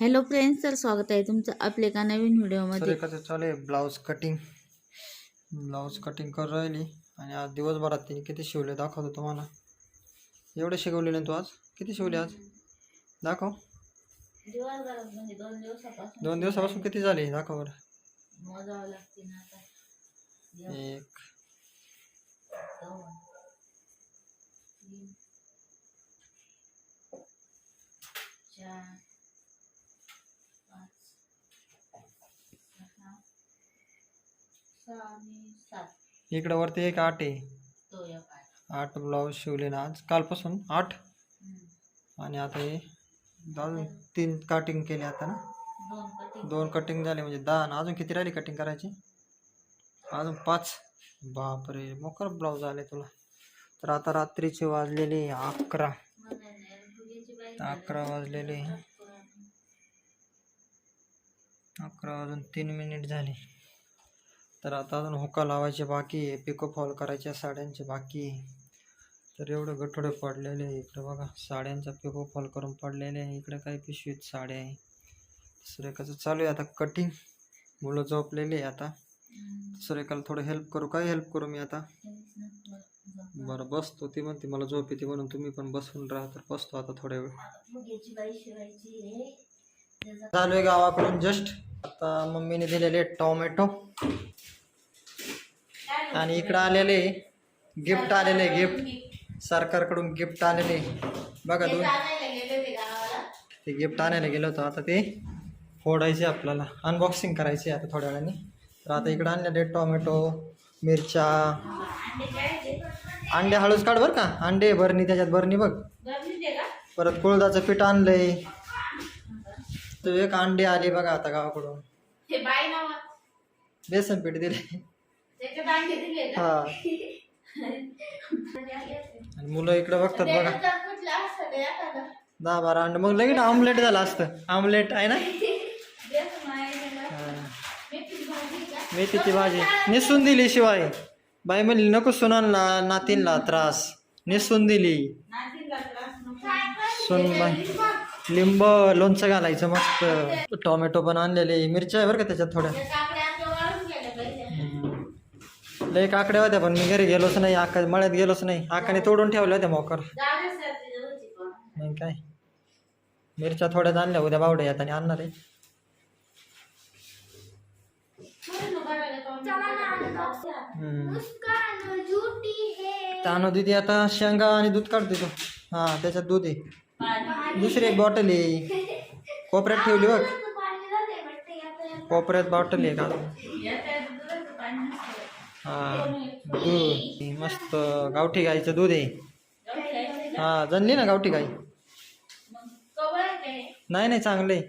Hello friends तर स्वागत आहे तुमचं आपल्या एका नवीन तर व्हिडिओमध्ये एखादं चालू आहे ब्लाऊज कटिंग ब्लाऊज कटिंग करून राहिली आणि आज दिवसभरात तिने किती शिवले दाखवतो तुम्हाला. एवढे शिकवले ना तू आज? किती शिवले आज? दाखव. दोन दिवसापासून दोन दिवसापासून किती झाले? दाखव बरं. एक. इकडं वरती एक आठ आहे. तो आठ. ब्लाऊज शिवले ना आज. कालपासून आठ. हम्म. आणि आता हे अजून तीन कटिंग केले आता ना. दोन कटिंग झाले म्हणजे दहा आणि अजून किती राहिली कटिंग करायची? अजून पाच. बापरे मोकर ब्लाऊज आले तुला. तर आता रात्रीचे वाजलेले अकरा. अकरा वाजलेले अकरा वाजून तीन मिनिट झाले. तर आता अजून हुका लावायचे बाकी आहे. पिको फॉल करायच्या साड्यांचे बाकी आहे. तर एवढे गठोडे पडलेले आहे इकडे बघा. साड्यांचा पिको फॉल करून पडलेले आहे. इकडे काही पिशवीत साड्या आहे. सुरेखाचं चालू आहे आता कटिंग मुलं झोपलेली आहे आता. सुरेखाला थोडं हेल्प करू. काय हेल्प करू मी आता? बरं बसतो. ती म्हणते मला झोप येते. म्हणून तुम्ही पण बसून राहा. तर बसतो आता थोड्या वेळ. चालू आहे गावाकडून जस्ट आता मम्मीने दिलेले टॉमॅटो. आणि इकडं आलेले गिफ्ट आलेले गिफ्ट. सरकारकडून गिफ्ट आलेले. बघा दोन. ते गिफ्ट आणायला गेलो होतो. आता ते फोडायचे आपल्याला. अनबॉक्सिंग करायचे आता थोड्या वेळाने. तर आता इकडं आणलेले टोमॅटो मिरच्या. अंडे हळूच काढ बरं का. अंडे भरणी त्याच्यात भरणी बघ. परत कुळदाचं पीठ आणलंय. तर एक अंडे आले बघा आता गावाकडून. बेसन पीठ दिले हा. आणि मुलं इकडे बघतात बघा. दहा बारा अंडे. मग लगेच ऑमलेट झालं असतं. ऑमलेट आहे ना. मेथीची भाजी निसून दिली शिवाय. बाई म्हणली नको सुनानला नातीनला त्रास. निसून दिली. सुन बाई. लिंब. लोणचं घालायचं मस्त. टोमॅटो पण आणलेले. मिरच्या आहे बरं का त्याच्यात थोड्या. लय काकड्या होत्या पण मी घरी गेलोच नाही आका मळ्यात गेलोच नाही. आकाने तोडून ठेवल्या होत्या मोकर. नाही काय? मिरच्या थोड्याच आणल्या उद्या बावड्या येत आणि आणणार आहे. तानू दिदी आता शेंगा आणि दूध काढते तो. हा त्याच्यात दूध आहे. दुसरी एक बॉटल आहे. कोपऱ्यात ठेवली बघ. कोपऱ्यात बॉटल आहे का? दूध मस्त गावठी गाईचं दूध आहे. हा जनली ना गावठी गाई? नाही नाही चांगलं आहे.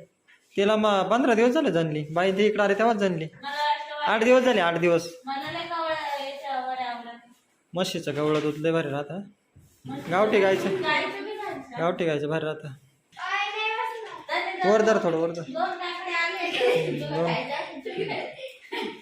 तिला मग पंधरा दिवस झाले जनली बाई ती इकडे आले तेव्हाच जणली आठ दिवस झाले आठ दिवस. म्हशीचं गवळं दूध लय भारी राहतं गावठी गायचं गावठी गायचं भारी राहतं. वर धर थोडं वर धर. दोन.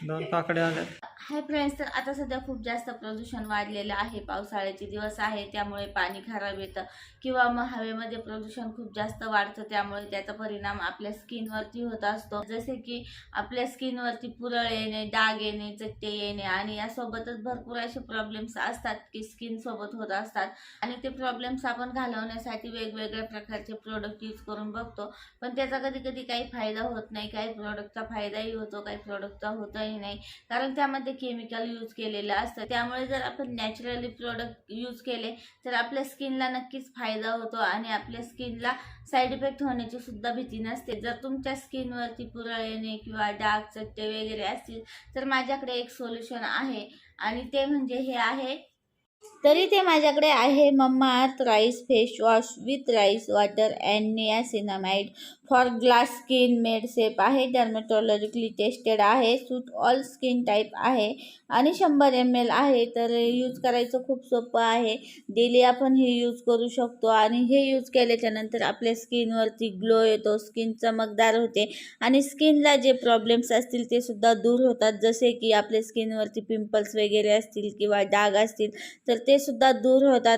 दोन काकडे आल्या. हाय फ्रेंड्स तर आता सध्या खूप जास्त प्रदूषण वाढलेलं आहे. पावसाळ्याचे दिवस आहे त्यामुळे पाणी खराब येतं किंवा मग हवेमध्ये प्रदूषण खूप जास्त वाढतं त्यामुळे त्याचा परिणाम आपल्या स्किनवरती होत असतो. जसे की आपल्या स्किनवरती पुरळ येणे डाग येणे चट्टे येणे आणि यासोबतच भरपूर असे प्रॉब्लेम्स असतात की स्किनसोबत होत असतात. आणि ते प्रॉब्लेम्स आपण घालवण्यासाठी वेगवेगळ्या प्रकारचे प्रोडक्ट यूज करून बघतो. पण त्याचा कधी कधी काही फायदा होत नाही काही प्रोडक्टचा फायदाही होतो काही प्रोडक्टचा होतही नाही. कारण त्यामध्ये केमिकल यूज केलेलं असतं. त्यामुळे जर आपण नॅचरली प्रोडक्ट यूज केले तर आपल्या स्किनला नक्कीच फायदा होतो आणि आपल्या स्किनला साईड इफेक्ट होण्याची सुद्धा भीती नसते. जर तुमच्या स्किनवरती पुरळ येणे किंवा डाग चट्टे वगैरे असतील तर माझ्याकडे एक सोल्युशन आहे. आणि ते म्हणजे हे आहे तरी ते माझ्याकडे आहे. Mamaearth rice face wash with rice water and niacinamide for glass skin made safe आहे. डर्मेटॉलॉजिकली टेस्टेड आहे. सूट ऑल स्किन टाईप आहे आणि शंभर एम एल आहे. तर यूज करायचं खूप सोपं आहे. डेली आपण हे यूज करू शकतो आणि हे यूज केल्याच्यानंतर आपल्या स्किनवरती ग्लो येतो स्किन चमकदार होते आणि स्किनला जे प्रॉब्लेम्स असतील ते सुद्धा दूर होतात. जसे की आपल्या स्किनवरती पिंपल्स वगैरे असतील किंवा डाग असतील तर ते सुद्धा दूर होतात.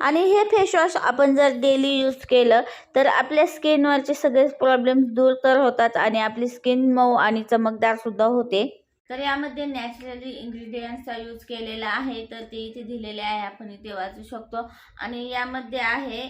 आणि हे फेसवॉश आपण जर डेली यूज केलं तर आपल्या स्किनवरचे सगळे प्रॉब्लेम्स दूर तर होतात आणि आपली स्किन मऊ आणि चमकदार सुद्धा होते. तर यामध्ये नॅचरली इन्ग्रेडियंट्सचा यूज केलेला आहे तर ते इथे दिलेले आहे आपण इथे वाचू शकतो. आणि यामध्ये आहे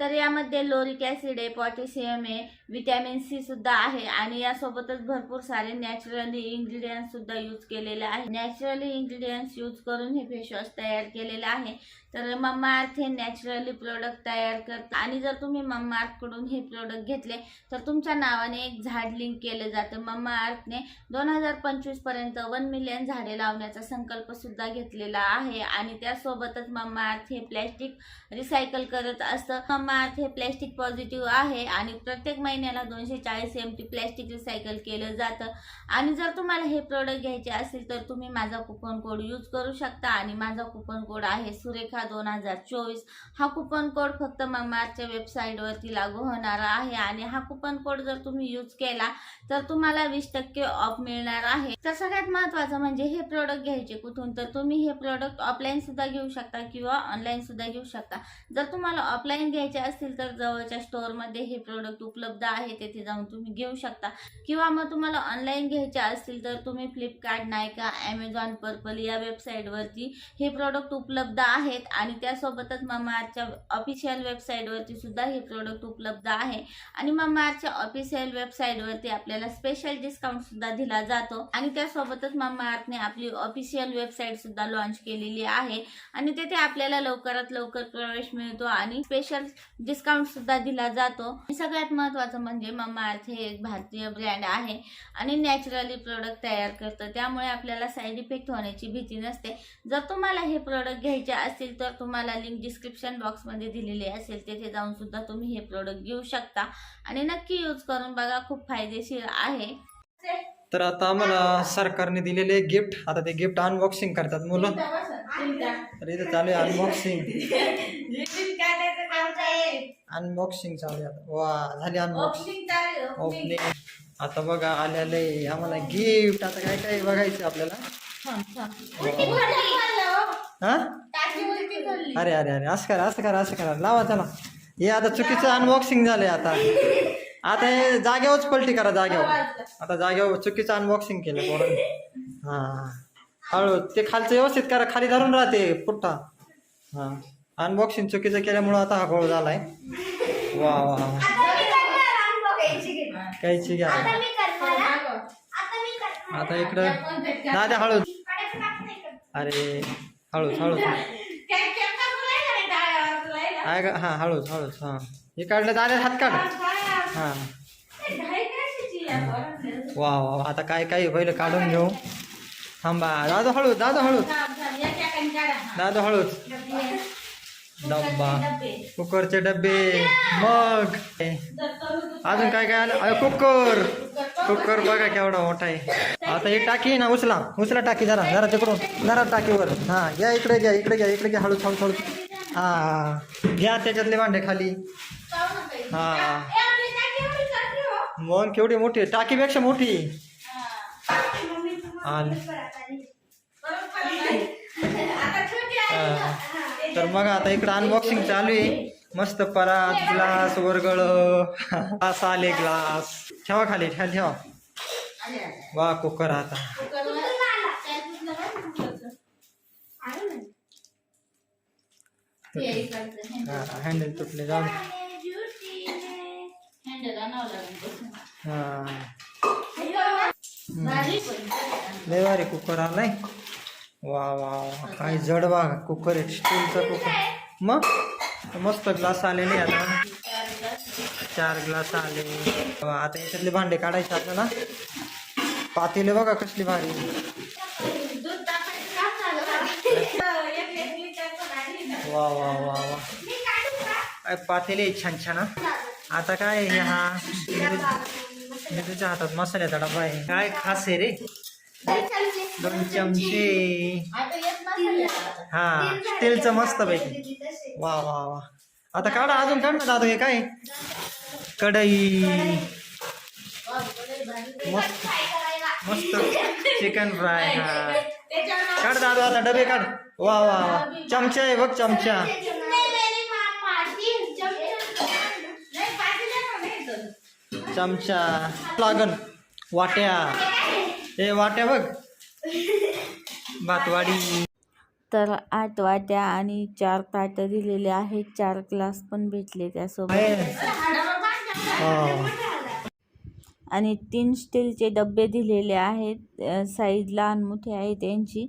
तर यामध्ये लोरिक ॲसिड आहे पोटॅशियम आहे विटॅमिन सी सुद्धा आहे आणि यासोबतच भरपूर सारे नॅचरली इंग्रेडियंट्स सुद्धा यूज केलेले आहे. नॅचरली इन्ग्रेडियंट्स यूज करून हे फेशवॉश तयार केलेलं आहे. तर मम्मा अर्थ हे नॅचरली प्रोडक्ट तयार करतात. आणि जर तुम्ही मम्मा अर्थकडून हे प्रोडक्ट घेतले तर तुमच्या नावाने एक झाड लिंक केलं जातं. मम्मा अर्थने दोन हजार पंचवीसपर्यंत वन मिलियन झाडे लावण्याचा संकल्प सुद्धा घेतलेला आहे. आणि त्यासोबतच मम्मा अर्थ हे प्लॅस्टिक रिसायकल करत असतं. मम्मा हे प्लॅस्टिक पॉझिटिव्ह आहे आणि प्रत्येक महिन्याला दोनशे चाळीस एम टी प्लॅस्टिक रिसायकल केलं जातं. आणि जर तुम्हाला हे प्रोडक्ट घ्यायचे असेल तर तुम्ही माझा कुपन कोड यूज करू शकता. आणि माझा कुपन कोड आहे सुरेखा दोन हजार चोवीस. हा कुपन कोड फक्त मम्माच्या वेबसाईटवरती लागू होणार आहे. आणि हा कुपन कोड जर तुम्ही यूज केला तर तुम्हाला वीस टक्के ऑफ मिळणार आहे. तर सगळ्यात महत्त्वाचं म्हणजे हे प्रोडक्ट घ्यायचे कुठून? तर तुम्ही हे प्रोडक्ट ऑफलाईन सुद्धा घेऊ शकता किंवा ऑनलाईन सुद्धा घेऊ शकता. जर तुम्हाला ऑफलाईन घ्यायचे असतील तर जवळच्या स्टोअरमध्ये हे प्रोडक्ट उपलब्ध आहे तेथे जाऊन तुम्ही घेऊ शकता. किंवा मग तुम्हाला ऑनलाईन घ्यायचे असतील तर तुम्ही फ्लिपकार्ट नायका ॲमेझॉन पर्पल या वेबसाईटवरती हे प्रोडक्ट उपलब्ध आहेत. आणि त्यासोबतच ममाआर्टच्या ऑफिशियल वेबसाईटवरती सुद्धा हे प्रोडक्ट उपलब्ध आहे. आणि ममाआर्टच्या ऑफिशियल वेबसाईटवरती आपल्याला स्पेशल डिस्काउंट सुद्धा दिला जातो. आणि त्यासोबतच ममाअर्थने आपली ऑफिशियल वेबसाईट सुद्धा लॉन्च केलेली आहे. आणि तेथे आपल्याला लवकरात लवकर प्रवेश मिळतो. आणि स्पेशल डिस्काउंट सुद्धा दिला जातो. सगळ्यात महत्त्वाचं म्हणजे ममाअर्थ हे एक भारतीय ब्रँड आहे आणि नॅचरली प्रोडक्ट तयार करतं. त्यामुळे आपल्याला साईड इफेक्ट होण्याची भीती नसते. जर तुम्हाला हे प्रोडक्ट घ्यायचे असतील तर तुम्हाला लिंक डिस्क्रिप्शन बॉक्समध्ये दिलेली असेल. तेथे जाऊन सुद्धा तुम्ही हे प्रोडक्ट घेऊ शकता. आणि नक्की यूज करून बघा खूप फायदेशीर आहे. तर आता आम्हाला सरकारने दिलेले गिफ्ट आता ते गिफ्ट अनबॉक्सिंग करतात मुलं. तर इथे चालू आहे अनबॉक्सिंग अनबॉक्सिंग चालू आहे? आता. वा झाली अनबॉक्सिंग ओपनिंग आता बघा आलेले आम्हाला गिफ्ट आता काय काय बघायचं आपल्याला? हा? अरे अरे अरे असं करा असं करा असं करा. लावा चला. हे आता चुकीचं अनबॉक्सिंग झालंय आता. आता हे जागेवरच पलटी करा जागेवर. आता जागेवर चुकीचं अनबॉक्सिंग केलं पोरांनी. हा. हळू ते खालचं व्यवस्थित करा खाली धरून राहते पुट्टा. हा. अनबॉक्सिंग चुकीचं केल्यामुळं आता हा गोळ झालाय. वा वा काहीची घ्या. आता इकडं दादा हळू अरे हळूच हळूच. आहे का? हां हळूच हळूच हां. हे काढलं दादा हात काढ. हां वा वा वा. आता काय काय पहिलं काढून घेऊ. थांबा. दादा हळूच दादा हळूच. दादा हळूच. डब्बा. कुकरचे डब्बे. मग. अजून काय काय आलं? अरे कुकर. कुकर बघा केवढा मोठा आहे. आता ही टाकी ना उचला. उचला टाकी जरा. जरा तिकडून. जरा टाकीवर. हा घ्या इकडे घ्या इकडे घ्या इकडे घ्या. हळूच हळूच हळूच हा. घ्या त्याच्यातले भांडे खाली. हा. मग केवढी मोठी टाकीपेक्षा मोठी. आली. तर मग आता इकडं अनबॉक्सिंग चालू आहे. मस्त परात ग्लास वरगळ. ग्लास आले ग्लास ठेवा खाली ठेवा ठेवा. वा कुकर आता. हँडल तुटले जाऊ हा. लय भारी कुकर आलाय. वा वा वा. काय जड बा कुकर आहे. स्टीलचा कुकर. मग? मस्त ग्लास आलेले आता. चार ग्लास आले. वा, आता याच्यातले भांडे काढायचे आपल्याला पातेले बघा कसली भारी. वा वा वा वा. काय पातेले छान छान. आता काय हे हा तुझ्या हातात मसाल्याचा डबा आहे. काय खास आहे रे? दोन चमचे. हा स्टीलच मस्त पैकी. वा वा वा. आता काढा अजून काढ ना दादा हे काय? कढई. मस्त. मस्त चिकन फ्राय हा. काढ दादा आता डबे काढ. वा वा वा. चमचा आहे बघ चमचा. चमचा. लागन. वाट्या. हे वाट्या बघ. भातवाडी तर आठ वाट्या आणि चार ताटं दिलेले आहेत. चार ग्लास पण भेटले त्यासोबत. आहे. हो. आणि तीन स्टीलचे डबे दिलेले आहेत. साईज लहान मोठे आहे त्यांची.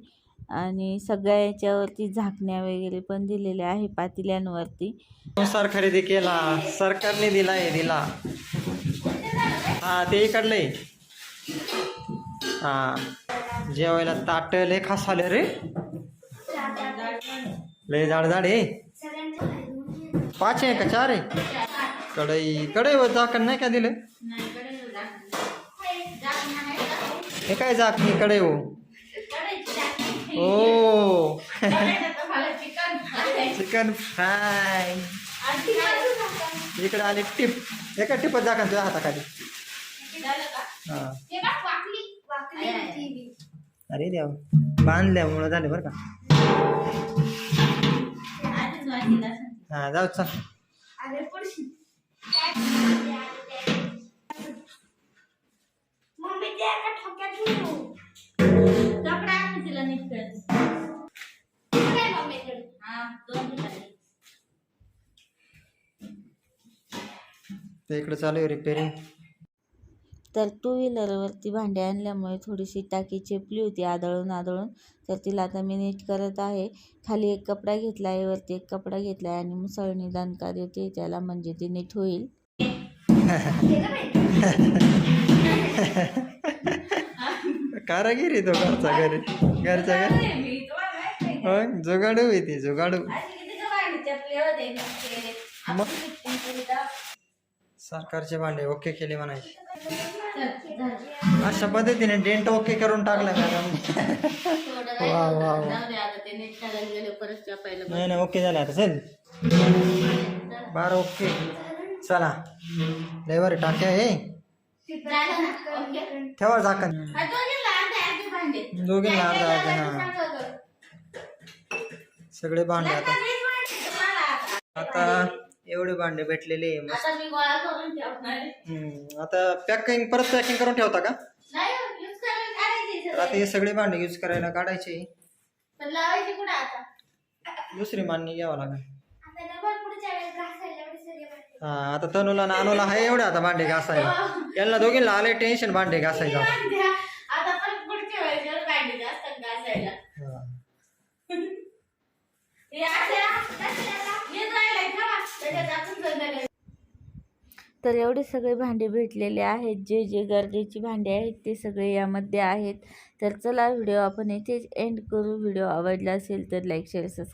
आणि सगळ्या याच्यावरती झाकण्या वगैरे पण दिलेल्या आहे पातेल्यांवरती. नुसार खरेदी केला. सरकारने दिलाय दिला. हा ते इकडले. हा. जेवायला ताट लय खास आले रे. लय जाड जाड आहे. पाच आहे का चार आहे? कढई कढई वर झाकण नाही का दिलं? हे काय झाकणी कढई हो? ओ. चिकन फ्राय इकडे आले टिप. एका टिपत झाकण तुझ्या हाताखाली. हा अरे देव. बांधल्यामुळं झाले बरं का. हा जाऊ चल. इकडे चालू आहे रिपेअरिंग तर टू व्हीलरवरती भांडे आणल्यामुळे थोडीशी टाकी चेपली होती आदळून आदळून. तर तिला आता मी नीट करत आहे. खाली एक कपडा घेतला आहे वरती एक कपडा घेतला आहे आणि मुसळणी दणका देते त्याला म्हणजे ती नीट होईल. कारागिरी तो घरचा घरी. घरच्या घरी. मग जुगाडू आहे ती जुगाडू. मग? सरकारचे भांडे ओके केले म्हणायचे. अशा पद्धतीने डेंट ओके करून टाकला मॅडम वा वा वा. नाही नाही ओके झाले आता चल. बारा ओके. चला. लेवर टाक्या हे. ठेवा झाकण. हा सगळे भांडे आता. आता एवढे भांडे भेटलेले आहे मस्त. आता मी गोळा करून ठेवणार आहे. हम्म, आता पॅकिंग परत पॅकिंग करून ठेवता का? नाही हो, use करायला काढायची तर आता हे सगळे भांडे यूज करायला काढायचे. पण लावायची कुठं आता? दुसरी मान्य घ्यावं लागेल. आता डबल पुढच्या वेळेस घासायला एवढे सगळे भांडे. हा आता तनुला आणि अनुला आहे एवढे आता भांडे घासायला. यांना दोघींना आले टेन्शन भांडे घासायचं आता. द्या. आता परत पुढच्या वेळेस जरा भांडे जास्त घासायला हा. हे अशा- येत राहिलंय, ठेवा. त्याच्यात आपण संध्याकाळी तर एवढे सगळे भांडे भेटलेले आहेत. जे जे गरजेची भांडे आहेत ते सगळे यामध्ये आहेत. तर चला व्हिडिओ आपण इथेच एंड करू. व्हिडिओ आवडला असेल तर लाईक शेअर सबस्क्राईब